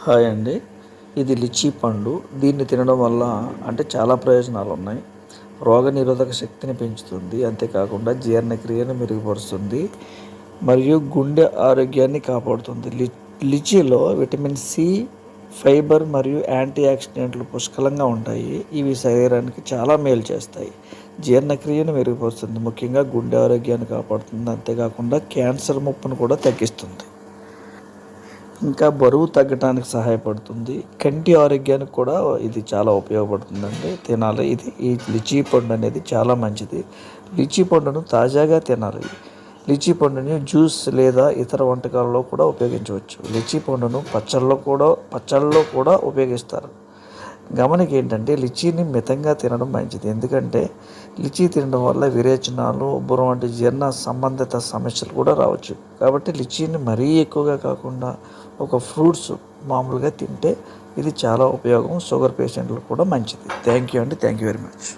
Hi అండి. ఇది lychee పండు. దీన్ని తినడం వల్ల అంటే చాలా ప్రయోజనాలు ఉన్నాయి రోగనిరోధక శక్తిని పెంచుతుంది. అంతేకాకుండా జీర్ణక్రియను మెరుగుపరుస్తుంది. మరియు గుండె ఆరోగ్యాన్ని కాపాడుతుంది. లి లిచీలో విటమిన్ సి ఫైబర్ మరియు యాంటీ ఆక్సిడెంట్లు పుష్కలంగా ఉంటాయి. ఇవి శరీరానికి చాలా మేలు చేస్తాయి. జీర్ణక్రియను మెరుగుపరుస్తుంది. ముఖ్యంగా గుండె ఆరోగ్యాన్ని కాపాడుతుంది. అంతేకాకుండా క్యాన్సర్ ముప్పును కూడా తగ్గిస్తుంది. ఇంకా బరువు తగ్గడానికి సహాయపడుతుంది. కంటి ఆరోగ్యానికి కూడా ఇది చాలా ఉపయోగపడుతుందండి. తినాలి. ఇది ఈ లిచీ పండు అనేది చాలా మంచిది. లిచీ పండును తాజాగా తినాలి. లిచీ పండుని జ్యూస్ లేదా ఇతర వంటకాలలో కూడా ఉపయోగించవచ్చు. లిచీ పండును పచ్చళ్ళలో కూడా పచ్చళ్ళలో కూడా ఉపయోగిస్తారు. గమనిక ఏంటంటే లిచీని మితంగా తినడం మంచిది. ఎందుకంటే లిచీ తినడం వల్ల విరేచనాలు ఉబ్బరం వంటి జీర్ణ సంబంధిత సమస్యలు కూడా రావచ్చు. కాబట్టి లిచీని మరీ ఎక్కువగా కాకుండా ఒక ఫ్రూట్స్ మామూలుగా తింటే ఇది చాలా ఉపయోగం. షుగర్ పేషెంట్లకు కూడా మంచిది. థ్యాంక్ యూ అండి. Thank you very much.